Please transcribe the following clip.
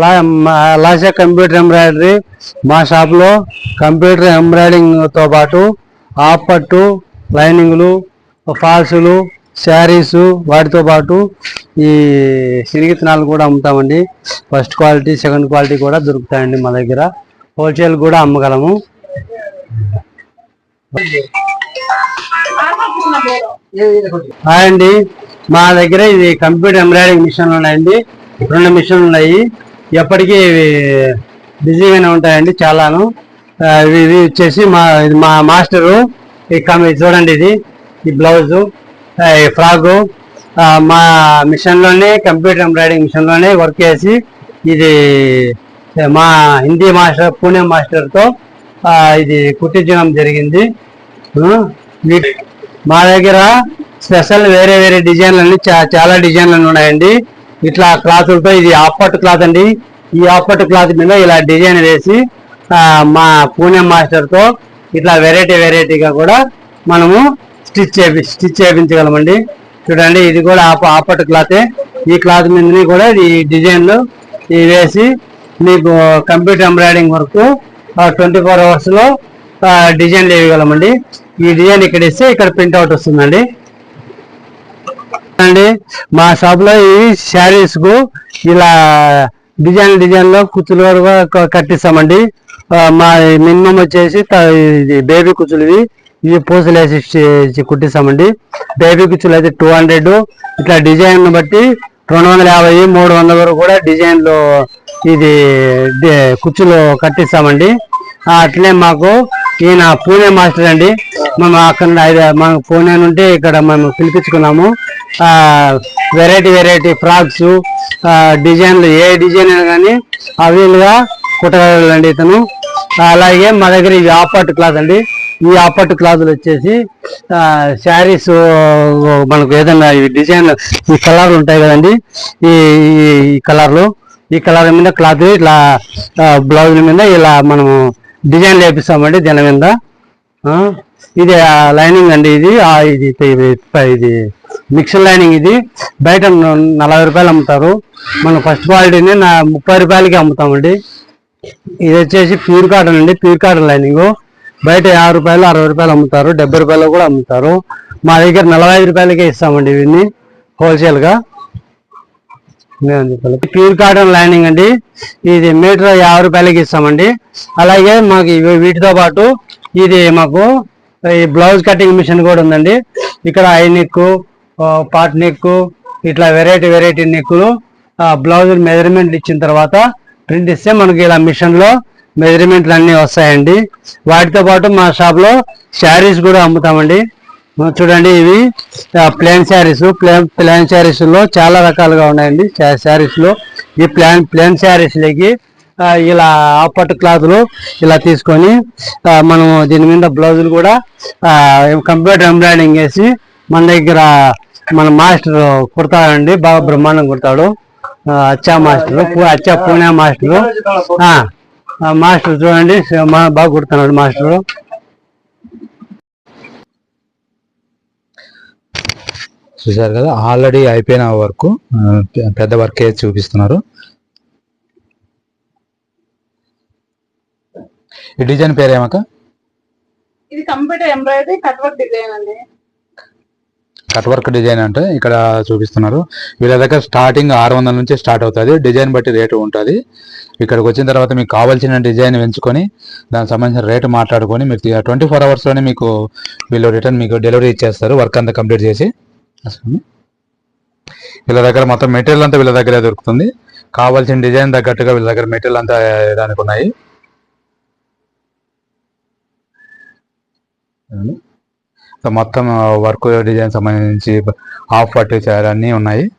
లా లాసా computer embroidery మా షాప్లో computer ఎంబ్రాయిడింగ్తో పాటు ఆపట్టు లైనింగ్లు ఫాల్సులు శారీస్ వాటితో పాటు ఈ సిరిగిత్తనాలు కూడా అమ్ముతామండి. ఫస్ట్ క్వాలిటీ సెకండ్ క్వాలిటీ కూడా దొరుకుతాయండి మా దగ్గర. హోల్సేల్ కూడా అమ్మగలము. హాయ్ అండి. మా దగ్గర ఇది కంప్యూటర్ ఎంబ్రాయిడింగ్ మిషన్లు ఉన్నాయండి. రెండు మిషన్లు ఉన్నాయి. ఎప్పటికీ ఇవి బిజీగానే ఉంటాయండి చాలాను. ఇవి ఇవి వచ్చేసి మా ఇది మా మాస్టరు ఈ చూడండి ఇది ఈ బ్లౌజు ఫ్రాగు ఈ మా మిషన్లోనే కంప్యూటర్ ఎంబ్రాయిడింగ్ మిషన్లోనే వర్క్ చేసి ఇది మా హిందీ మాస్టర్ పూణే మాస్టర్తో ఇది కుట్టించడం జరిగింది. మా దగ్గర స్పెషల్ వేరే వేరే డిజైన్లన్నీ చాలా డిజైన్లు ఉన్నాయండి. ఇట్లా క్లాతులతో ఇది ఆఫ్పట్ క్లాత్ అండి. ఈ ఆఫ్పట్ క్లాత్ మీద ఇలా డిజైన్ వేసి మా పూణె మాస్టర్తో ఇట్లా వెరైటీ వెరైటీగా కూడా మనము స్టిచ్ చేపి స్టిచ్ చేయించగలమండి చూడండి ఇది కూడా ఆప క్లాతే. ఈ క్లాత్ మీదని కూడా ఈ డిజైన్లు వేసి మీకు computer embroidering work twenty four అవర్స్లో డిజైన్లు వేయగలమండి. ఈ డిజైన్ ఇక్కడ ఇస్తే ఇక్కడ ప్రింట్అవుట్ వస్తుందండి. అండి మా షాప్లో ఈ శారీస్కు ఇలా డిజైన్ డిజైన్లో కుచ్చులు కూడా కట్టిస్తామండి. మా మినిమం వచ్చేసి ఇది బేబీ కుచ్చులువి ఇవి పూసలు వేసి కుట్టిస్తామండి. బేబీ కుచ్చులు అయితే టూ హండ్రెడ్. ఇట్లా డిజైన్ బట్టి రెండు వందల యాభై మూడు వందల వరకు కూడా డిజైన్లు ఇది కుచ్చులు కట్టిస్తామండి. అట్లే మాకు ఈయన పూణే మాస్టర్ అండి. మేము అక్కడ ఐదు- మా పూణే నుండి ఇక్కడ మేము పిలిపించుకున్నాము. వెరైటీ వెరైటీ ఫ్రాక్స్ డిజైన్లు ఏ డిజైన్ అయినా కానీ అవైలబుల్గా కుట్టగలండి ఇతను. అలాగే మా దగ్గర ఇవి ఆపట్టు క్లాత్ అండి. ఈ ఆపట్టు క్లాతులు వచ్చేసి శారీస్ మనకు ఏదైనా ఈ డిజైన్ ఈ కలర్లు ఉంటాయి కదండి. ఈ ఈ- కలర్లు ఈ కలర్ మీద క్లాత్ ఇట్లా బ్లౌజుల మీద ఇలా మనము డిజైన్ వేపిస్తామండి దీని మీద. ఇది లైనింగ్ అండి ఇది ఇది ఇది మిక్సర్ లైనింగ్ ఇది. బయట నలభై రూపాయలు అమ్ముతారు. మనం ఫస్ట్ క్వాలిటీని నా ముప్పై రూపాయలకి అమ్ముతామండి ఇది వచ్చేసి ప్యూర్ కాటన్ అండి. Pure cotton lining. బయట యాభై రూపాయలు అరవై రూపాయలు అమ్ముతారు. డెబ్బై రూపాయలు కూడా అమ్ముతారు. మా దగ్గర నలభై ఐదు రూపాయలకే ఇస్తామండి ఇవన్నీ హోల్సేల్గా. ప్యూర్ కాటన్ లైనింగ్ అండి. ఇది మీటర్ యాభై రూపాయలకి ఇస్తామండి. అలాగే మాకు వీటితో పాటు ఇది మాకు ఈ బ్లౌజ్ కటింగ్ మిషన్ కూడా ఉందండి. ఇక్కడ ఐనిక్ పాట్ నెక్ ఇట్లా వెరైటీ వెరైటీ నెక్కులు బ్లౌజ్ మెజర్మెంట్లు ఇచ్చిన తర్వాత ప్రింట్ ఇస్తే మనకి ఇలా మిషన్లో మెజర్మెంట్లు అన్ని వస్తాయండి. వాటితో పాటు మా షాప్లో శారీస్ కూడా అమ్ముతామండి. చూడండి ఇవి ప్లేన్ శారీస్ ప్లేన్ ప్లాన్ శారీస్లో చాలా రకాలుగా ఉన్నాయండి. శారీస్లో ఈ ప్లాన్ ప్లేన్ శారీస్లోకి ఆ, ఇలా ఆపట్టు క్లాత్లు ఇలా తీసుకొని మనము మనం దీని మీద బ్లౌజులు కూడా కంప్యూటర్ ఎంబ్రాయిడింగ్ వేసి మన దగ్గర మన మాస్టర్ కుడతాడండి బాగా బ్రహ్మాండం కుడతాడు. అచ్చా మాస్టర్ పూ- అచ్చా పూణే మాస్టర్. మాస్టర్ చూడండి మా- బాగా కుడుతున్నాడు మాస్టర్. చూశారు కదా ఆల్రెడీ అయిపోయిన వర్క్ పెద్ద వర్క్ చూపిస్తున్నారు? ఈ డిజైన్ పేరు ఏమక ఇది computer embroidery cut work design అండి. కట్ వర్క్ డిజైన్ అంటే ఇక్కడ చూపిస్తున్నారు. వీళ్ళ దగ్గర స్టార్టింగ్ ఆరు వందల నుంచి స్టార్ట్ అవుతుంది. డిజైన్ బట్టి రేటు ఉంటుంది. ఇక్కడికి వచ్చిన తర్వాత మీకు కావాల్సిన డిజైన్ ఎంచుకొని దానికి సంబంధించిన రేటు మాట్లాడుకొని మీకు ట్వంటీ ఫోర్ అవర్స్లోనే మీకు వీళ్ళు రిటర్న్ మీకు డెలివరీ ఇచ్చేస్తారు. వర్క్ అంతా కంప్లీట్ చేసి. వీళ్ళ దగ్గర మొత్తం మెటీరియల్ అంతా వీళ్ళ దగ్గరే దొరుకుతుంది. కావాల్సిన డిజైన్ తగ్గట్టుగా వీళ్ళ దగ్గర మెటీరియల్ అంతా దానికి ఉన్నాయి. మొత్తం వర్క్ డిజైన్ సంబంధించి హాఫ్ పట్టు అన్నీ ఉన్నాయి.